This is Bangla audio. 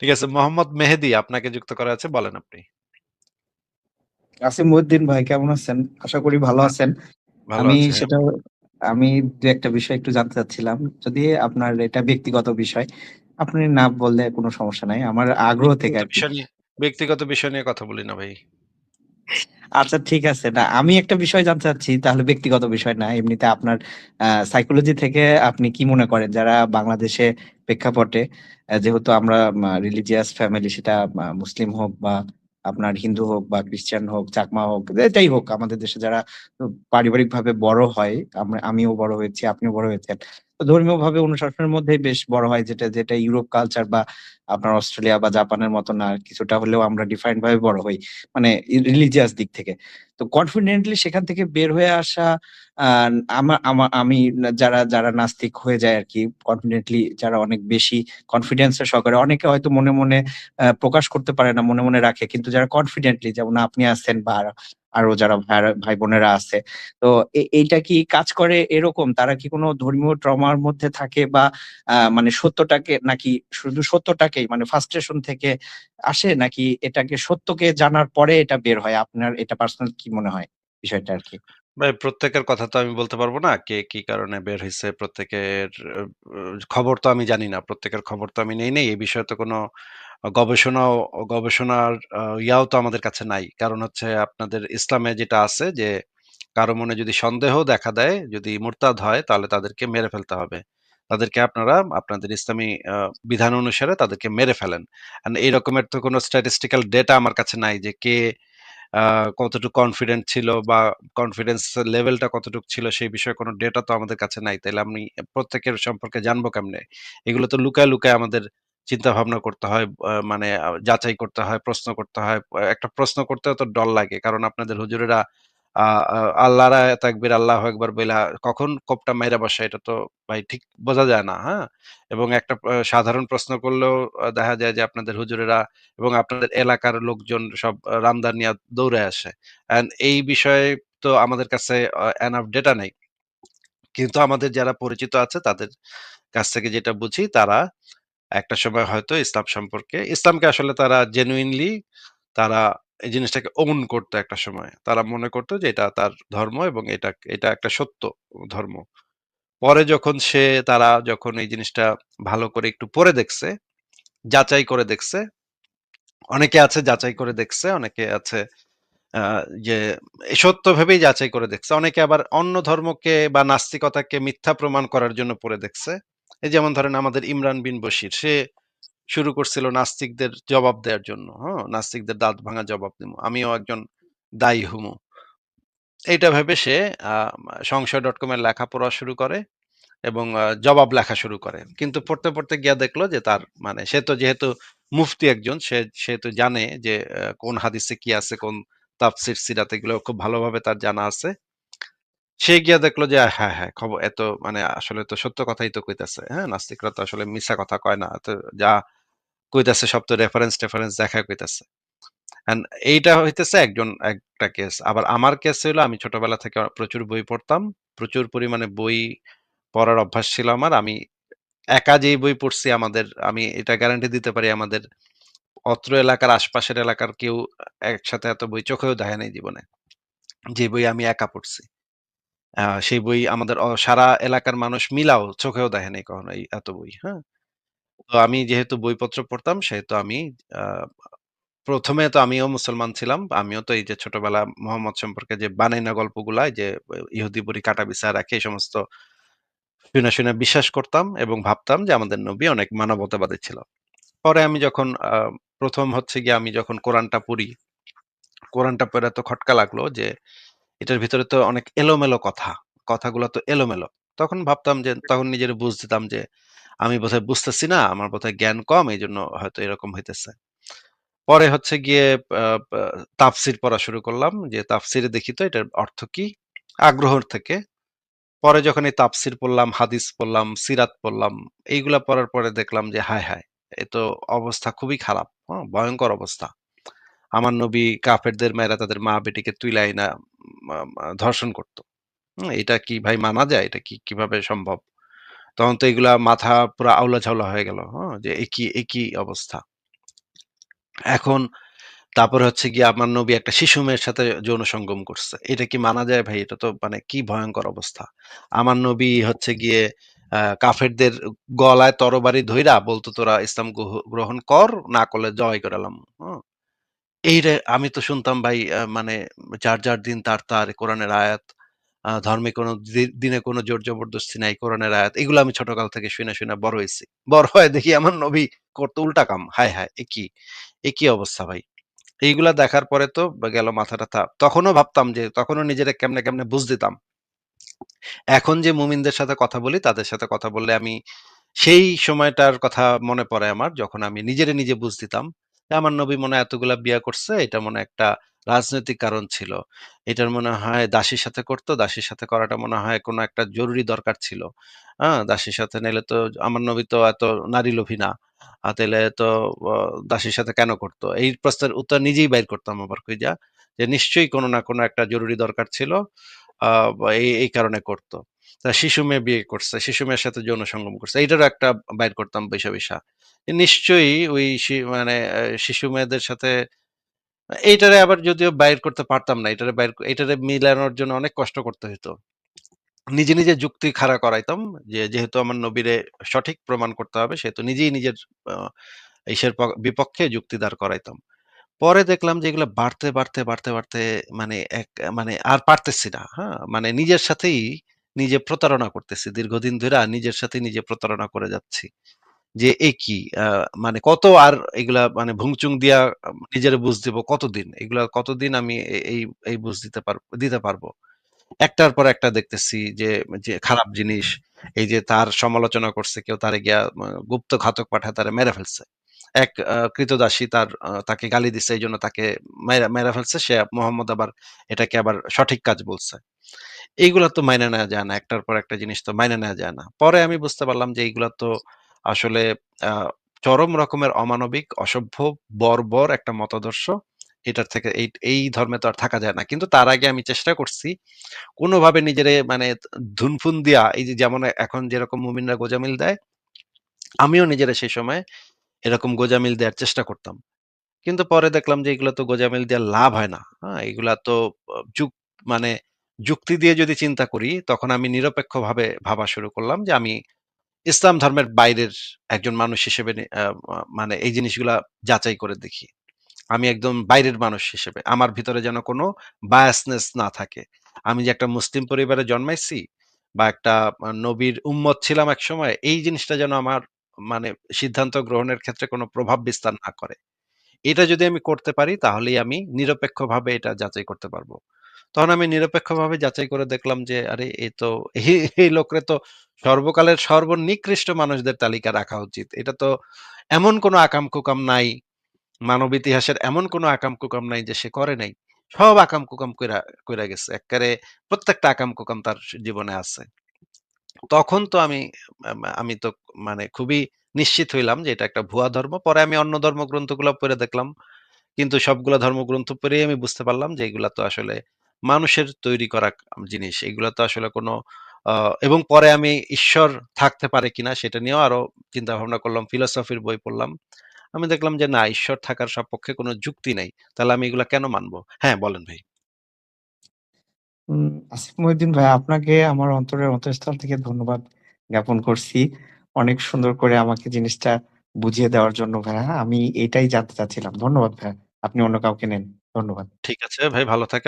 ঠিক আছে। মোহাম্মদ মেহেদী আপনাকে যুক্ত করা আছে। বলেন আপনি। আসিম মহিউদ্দিন ভাই কেমন আছেন? আশা করি ভালো আছেন। আমি সেটা আমি ২-১ টা বিষয় একটু জানতে চাচ্ছিলাম। যদি আপনার এটা ব্যক্তিগত বিষয়। আপনি না বললে কোনো সমস্যা নাই। আমার আগ্রহ থেকে ব্যক্তিগত আরকি। বিষয় নিয়ে ব্যক্তিগত বিষয় নিয়ে কথা বলি না ভাই। আচ্ছা ঠিক আছে। না আমি একটা বিষয় জানতে চাচ্ছি তাহলে ব্যক্তিগত বিষয় না। এমনিতে আপনার সাইকোলজি থেকে আপনি কি মনে করেন যারা বাংলাদেশে প্রেক্ষাপটে যেহেতু আমরা রিলিজিয়াস ফ্যামিলি সেটা মুসলিম হোক বা আপনার হিন্দু হোক বা খ্রিস্টান হোক, চাকমা হোক, যেটাই হোক আমাদের দেশে যারা পারিবারিক ভাবে বড় হয়, আমরা আমিও বড় হয়েছি, আপনিও বড় হয়েছেন। তো ধর্মীয়ভাবে অনুশাসনের মধ্যেই বেশ বড় হয় যেটা, যেটা ইউরোপ কালচার বা আপনার অস্ট্রেলিয়া বা জাপানের মতো না কিছুটা হলেও আমরা ডিফারেন্ট ভাবে বড় হই। মানে রিলিজিয়াস দিক থেকে। তো কনফিডেন্টলি সেখান থেকে বের হয়ে আসা আ আমা আমা যারা, যারা নাস্তিক হয়ে যায় আর কি কনফিডেন্টলি যারা অনেক বেশি কনফিডেন্স এর সহকারে অনেকে হয়তো মনে, মনে প্রকাশ করতে পারে না, মনে, মনে রাখে। কিন্তু যারা কনফিডেন্টলি যেমন আপনি আছেন বা আরও যারা ভাইয়ারা ভাই-বোনেরা আছে। তো এইটা কি কাজ করে এরকম? তারা কি কোনো ধর্মীয় ট্রমার মধ্যে থাকে বা মানে সত্যটাকে নাকি শুধু সত্যটাকেই মানে ফ্রাস্ট্রেশন থেকে আসে নাকি এটাকে সত্যকে জানার পরে এটা বের হয়? আপনার এটা পার্সোনাল কি মনে হয় বিষয়টা আরকি? ভাই প্রত্যেকের কথা তো আমি বলতে পারব না। কে কি কারণে বের হয়েছে প্রত্যেকের খবর তো আমি জানি না। প্রত্যেকের খবর তো আমি নেই নেই এই বিষয়ে তো কোনো গবেষণাও গবেষণার ইয়াও তো আমাদের কাছে নাই। কারণ হচ্ছে আপনাদের ইসলামে যেটা আছে যে কারও মনে যদি সন্দেহ দেখা দেয়, যদি মুরতাদ হয় তাহলে তাদেরকে মেরে ফেলতে হবে। তাদেরকে আপনারা আপনাদের ইসলামী বিধান অনুসারে তাদেরকে মেরে ফেলেন। অ্যান্ড এই রকমের তো কোনো স্ট্যাটিস্টিক্যাল ডেটা আমার কাছে নাই যে কে কতটুকু কনফিডেন্ট ছিল বা কনফিডেন্স লেভেলটা কতটুকু ছিল সেই বিষয়ে কোনো ডেটা তো আমাদের কাছে নাই। তাহলে আমি প্রত্যেকের সম্পর্কে জানব কেমনে? এগুলো তো লুকায়, লুকায় আমাদের চিন্তা ভাবনা করতে হয়। মানে যাচাই করতে হয়, প্রশ্ন করতে হয়। একটা প্রশ্ন করতে তো ডর লাগে। কারণ আপনাদের হুজুরেরা আল্লাহর তাকবীর, আল্লাহু আকবার বইলা কখন কোপটা মাইরা বসে এটা তো ভাই ঠিক বোঝা যায় না, হ্যাঁ? এবং একটা সাধারণ প্রশ্ন করলেও দেখা যায় যে আপনাদের হুজুরেরা এবং আপনাদের এলাকার লোকজন সব আ রামদা নিয়া দৌড়ায় আসে। অ্যান্ড এই বিষয়ে তো আমাদের কাছে এনাফ ডেটা নেই কিন্তু আমাদের যারা পরিচিত আছে তাদের কাছ থেকে যেটা বুঝি তারা একটা সময় হয়তো ইসলাম সম্পর্কে ইসলামকে আসলে তারা জেনুইনলি তারা এই জিনিসটাকে ওন করতো একটা সময়। তারা মনে করত যে এটা তার ধর্ম এবং এটা, এটা একটা সত্য ধর্ম। পরে যখন সে তারা যখন এই জিনিসটা ভালো করে একটু পড়ে দেখছে, যাচাই করে দেখছে। অনেকে আছে যাচাই করে দেখছে, অনেকে আছে যে সত্য ভেবেই যাচাই করে দেখছে। অনেকে আবার অন্য ধর্মকে বা নাস্তিকতাকে মিথ্যা প্রমাণ করার জন্য পড়ে দেখছে। এই যেমন ধরেন আমাদের ইমরান বিন বশির। সে শুরু করছিল নাস্তিকদের জবাব দেওয়ার জন্য। হ্যাঁ? নাস্তিকদের দাঁত ভাঙা জবাব দিমু। আমিও একজন দায়ী হমু। এইটা ভেবে সে আ সংশয়.com লেখা পড়া শুরু করে এবং জবাব লেখা শুরু করে। কিন্তু পড়তে, পড়তে গিয়া দেখল যে তার মানে সে তো যেহেতু মুফতি একজন সে সেহেতু জানে যে কোন হাদিসে কি আছে, কোন তাফসির সিরাত এগুলো খুব ভালোভাবে তার জানা আছে। সে গিয়া দেখল যে হ্যাঁ, হ্যাঁ, খবর এত মানে আসলে তো সত্য কথাই তো কইতাছে। হ্যাঁ? নাস্তিকরা তো আসলে মিছা কথা কয় না। তো যা কইতাছে সব তো রেফারেন্স-টেফারেন্স দেখায় কইতাছে। অ্যান্ড এইটা হইতেছে একজন একটা কেস। আবার আমার কেস হইল আমি ছোটবেলা থেকে প্রচুর বই পড়তাম। প্রচুর পরিমাণে বই পড়ার অভ্যাস ছিল আমার। আমি একা যেই বই পড়ছি আমাদের আমি এটা গ্যারান্টি দিতে পারি আমাদের অত্র এলাকার আশপাশের এলাকার কেউ একসাথে এত বই চোখেও দেখে নাই জীবনে। যে বই আমি একা পড়ছি। সেই বই আমাদের সারা এলাকার মানুষ মিলাও চোখেও দেখে নাই কখনো এই এত বই। হ্যাঁ? তো আমি যেহেতু বইপত্র পড়তাম সেহেতু আমি আ ১ম এ তো আমিও মুসলমান ছিলাম। আমিও তো এই যে ছোটবেলা মোহাম্মদ সম্পর্কে যে বানাই না গল্পগুলা যে ইহুদি বুড়ি কাটা বিছায়া রাখে এই সমস্ত শুইনা, শুইনা বিশ্বাস করতাম এবং ভাবতাম যে আমাদের নবী অনেক মানবতাবাদী ছিল। পরে আমি যখন ১ম হচ্ছে গিয়ে আমি যখন কোরআনটা পড়ি, কোরআনটা পড়ে এত খটকা লাগল যে এটার ভিতরে তো অনেক এলোমেলো কথা। কথাগুলো তো এলোমেলো। তখন ভাবতাম যে তখন নিজের বুঝ দিতাম যে আমি বোধহয় বুঝতেছি না, আমার বোধহয় জ্ঞান কম এইজন্য হয়তো এরকম হইতেছে। পরে হচ্ছে গিয়ে পা পড়া শুরু করলাম। যে তাফসীরে দেখি তো এটার অর্থ কি? আগ্রহর থেকে। পরে যখন এই তাফসীর পড়লাম, হাদিস পড়লাম, সিরাত পড়লাম, এইগুলা পড়ার পরে দেখলাম যে হায়, হায়! এ তো অবস্থা খুবই খারাপ। হ্যাঁ? ভয়ংকর অবস্থা। আমার নবী কাফেরদের মাইরা তাদের মা-বেটিকে তুইলা আইনা মা মা ধর্ষণ করত। এটা কি ভাই মানা যায়? এটা কি কীভাবে সম্ভব? তখন তো এগুলা মাথা পুরা আউলা-ঝাউলা হয়ে গেল। হ্যাঁ? যে এ কি, এ কি অবস্থা? এখন তারপরে হচ্ছে গিয়ে আমার নবী একটা শিশু মেয়ের সাথে যৌন সঙ্গম করছে। এটা কি মানা যায় ভাই? এটা তো মানে কি ভয়ঙ্কর অবস্থা। আমার নবী হচ্ছে গিয়ে কাফেরদের গলায় তরবারি ধইরা বলতো, "তোরা ইসলাম গ্রহ গ্রহণ কর, না করলে জবাই কইরালাম।" হুম? এইটা আমি তো শুনতাম ভাই মানে যার, যার দিন তার, তার কোরআনের আয়াত। আ ধর্মে কোনো দিনে কোনো জোর জবরদস্তি নাই, কোরআনের আয়াত। এগুলো আমি ছোটকাল থেকে শুনে শুনে বড় হয়েছি বড় হয়ে দেখি আমার নবী করতো উল্টা কাম। হায়, হায়! এ কি? এ কি অবস্থা ভাই? এইগুলা দেখার পরে তো গেল মাথা-টাথা। তখনও ভাবতাম যে তখনও নিজেরে কেমনে, কেমনে বুঝ দিতাম। এখন যে মুমিনদের সাথে কথা বলি, তাদের সাথে কথা বললে আমি সেই সময়টার কথা মনে পড়ে আমার যখন আমি নিজেরে নিজে বুঝ দিতাম। যে আমার নবী মনে হয় এতগুলা বিয়া করছে, এটা মনে হয় একটা রাজনৈতিক কারণ ছিল। এটার মনে হয় দাসীর সাথে করত, দাসীর সাথে করাটা মনে হয় কোনো একটা জরুরি দরকার ছিল। আ দাসীর সাথে নাইলে তো আমার নবী তো এত নারীলোভী না। আ তাইলে তো দাসীর সাথে কেন করত? এই প্রশ্নের উত্তর নিজেই বাইর করতাম আবার খুঁইজা। যে নিশ্চয়ই কোনো না কোনো একটা জরুরি দরকার ছিল। এই, এই কারণে করত। তা শিশু মেয়ে বিয়ে করছে, শিশু মেয়ের সাথে যৌন সঙ্গম করছে। এইটারও একটা বাইর করতাম বইসা, বইসা। নিশ্চয়ই ওই মানে শিশু মেয়েদের সাথে এইটারে আবার যদিও বাইর করতে পারতাম না। এটারে বাইর এটারে মিলানোর জন্য অনেক কষ্ট করতে হইতো। নিজে, নিজে যুক্তি খাড়া করাইতাম যে যেহেতু আমার নবীরে সঠিক প্রমাণ করতে হবে সেহেতু নিজেই নিজের ইসের বিপক্ষে যুক্তি দাঁড় করাইতাম। পরে দেখলাম যে এগুলো বাড়তে, বাড়তে, বাড়তে, বাড়তে মানে এক মানে আর পারতেছি না। হ্যাঁ? মানে নিজের সাথেই নিজে প্রতারণা করতেছি। দীর্ঘদিন ধরে নিজের সাথে নিজে প্রতারণা করে যাচ্ছি। যে এ কি? মানে কত আর এগুলা মানে ভুংচুং দিয়া নিজের বুঝ দিব কতদিন? এগুলা কতদিন আমি এই এই বুঝ দিতে পারব দিতে পারব? একটার পর একটা দেখতেছি যে, যে খারাপ জিনিস। এই যে তার সমালোচনা করছে কেউ তারে গিয়া গুপ্ত ঘাতক পাঠায় তারে মেরে ফেলছে। এক আ ক্রীতদাসী তার তাকে গালি দিছে এই জন্য তাকে মাইরা ফেলছে। সে মোহাম্মদ আবার এটাকে আবার সঠিক কাজ বলছে। এইগুলা তো মাইনে নেয়া যায় না। একটার পর একটা জিনিস তো মাইনে নেয়া যায় না। পরে আমি বুঝতে পারলাম যে এইগুলা তো আসলে চরম রকমের অমানবিক, অসভ্য, বর্বর একটা মতাদর্শ। এটার থেকে এই, এই ধর্মে তো আর থাকা যায় না। কিন্তু তার আগে আমি চেষ্টা করছি কোনভাবে নিজেরে মানে ধুনফুন দিয়া এই যে যেমন এখন যেরকম মুমিনরা গোঁজামিল দেয়, আমিও নিজেরে সেই সময় এরকম গোঁজামিল দেয়ার চেষ্টা করতাম। কিন্তু পরে দেখলাম যে এগুলা তো গোঁজামিল দিয়ে লাভ হয় না। হ্যাঁ? এগুলা তো যুক মানে যুক্তি দিয়ে যদি চিন্তা করি, তখন আমি নিরপেক্ষভাবে ভাবা শুরু করলাম যে আমি ইসলাম ধর্মের বাইরের একজন মানুষ হিসেবে মানে এই জিনিসগুলা যাচাই করে দেখি। আমি একদম বাইরের মানুষ হিসেবে। আমার ভিতরে যেন কোনো biasness না থাকে। আমি যে একটা মুসলিম পরিবারে জন্মাইছি বা একটা নবীর উম্মত ছিলাম একসময়, এই জিনিসটা যেন আমার মানে সিদ্ধান্ত গ্রহণের ক্ষেত্রে কোনো প্রভাব বিস্তার না করে। এটা যদি আমি করতে পারি তাহলেই আমি নিরপেক্ষভাবে এটা যাচাই করতে পারব। তখন আমি নিরপেক্ষভাবে যাচাই করে দেখলাম যে আরে এ তো এই, লোকরে তো সর্বকালের সর্বনিকৃষ্ট মানুষদের তালিকায় রাখা উচিত। এটা তো এমন কোনো আকাম-কুকাম নাই, মানব ইতিহাসের এমন কোনো আকাম-কুকাম নাই যে সে করে নাই। সব আকাম-কুকাম কইরা, কইরা গেছে। এক্কারে প্রত্যেকটা আকাম-কুকাম তার জীবনে আছে। তখন তো আমি আমি তো মানে খুবই নিশ্চিত হইলাম যে এটা একটা ভুয়া ধর্ম। পরে আমি অন্য ধর্মগ্রন্থগুলা পইড়া দেখলাম। কিন্তু সবগুলা ধর্মগ্রন্থ পড়েই আমি বুঝতে পারলাম যে এগুলা তো আসলে মানুষের তৈরি করা জিনিস। এগুলা তো আসলে কোনো এবং পরে আমি ঈশ্বর থাকতে পারে কিনা সেটা নিয়েও আরও চিন্তা-ভাবনা করলাম। ফিলোসফির বই পড়লাম। আমি দেখলাম যে না ঈশ্বর থাকার সপক্ষে কোনো যুক্তি নাই। তাহলে আমি এগুলা কেন মানব? হ্যাঁ, বলেন ভাই। উম আসিফ মহিউদ্দিন ভাই আপনাকে আমার অন্তরের অন্তঃস্থল থেকে ধন্যবাদ জ্ঞাপন করছি। অনেক সুন্দর করে আমাকে জিনিসটা বুঝিয়ে দেওয়ার জন্য ভাইয়া। আমি এটাই জানতে চাচ্ছিলাম। ধন্যবাদ ভাইয়া। আপনি অন্য কাউকে নেন। ধন্যবাদ। ঠিক আছে ভাই ভালো থাকেন।